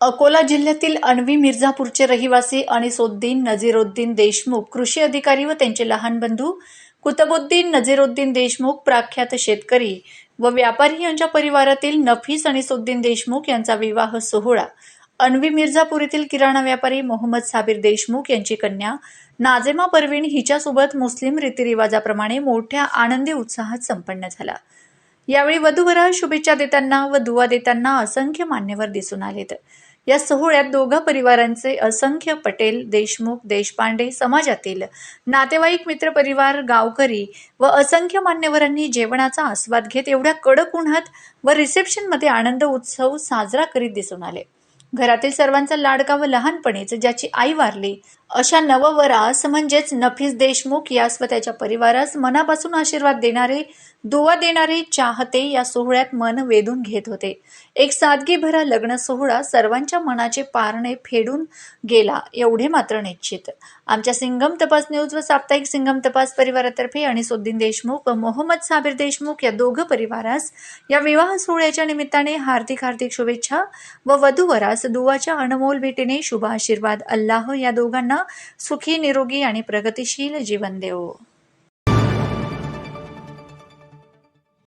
अकोला जिल्ह्यातील अणवी मिर्झापूरचे रहिवासी अनिसोद्दीन नझीरुद्दीन देशमुख कृषी अधिकारी व त्यांचे लहान बंधू कुतबुद्दीन नझीरुद्दीन देशमुख प्रख्यात शेतकरी व व्यापारी यांच्या परिवारातील नफीस अनिसुद्दीन देशमुख यांचा विवाह सोहळा. अणवी मिर्झापूर येथील किराणा व्यापारी मोहम्मद साबिर देशमुख यांची कन्या नाजेमा परवीन हिच्यासोबत मुस्लिम रीतिरिवाजाप्रमाणे मोठ्या आनंदी उत्साहात संपन्न झाला. यावेळी वधूवरा शुभेच्छा देताना व दुवा देताना असंख्य मान्यवर दिसून आलेत. या सोहळ्यात दोघा परिवारांचे असंख्य पटेल देशमुख देशपांडे समाजातील नातेवाईक मित्रपरिवार गावकरी व असंख्य मान्यवरांनी जेवणाचा आस्वाद घेत एवढ्या कडक उन्हात व रिसेप्शनमध्ये आनंद उत्सव साजरा करीत दिसून आले. घरातील सर्वांचा लाडका व लहानपणीच ज्याची आई वारली. अशा नववरास म्हणजेच नफीस देशमुख यास व त्याच्या परिवारास मनापासून आशीर्वाद देणारे दुवा देणारे चाहते या सोहळ्यात मन वेधून घेत होते. एक सादगी भरा लग्न सोहळा सर्वांच्या मनाचे पारणे फेडून गेला एवढे मात्र निश्चित. आमच्या सिंगम तपास न्यूज व साप्ताहिक सिंगम तपास परिवारातर्फे अनिसुद्दीन देशमुख व मोहम्मद साबिर देशमुख या दोघं परिवारास या विवाह सोहळ्याच्या निमित्ताने हार्दिक हार्दिक शुभेच्छा व वधूवरास दुवाच्या अनमोल भेटीने शुभ आशीर्वाद. अल्लाह या दोघांना सुखी निरोगी आणि प्रगतिशील जीवन देवो.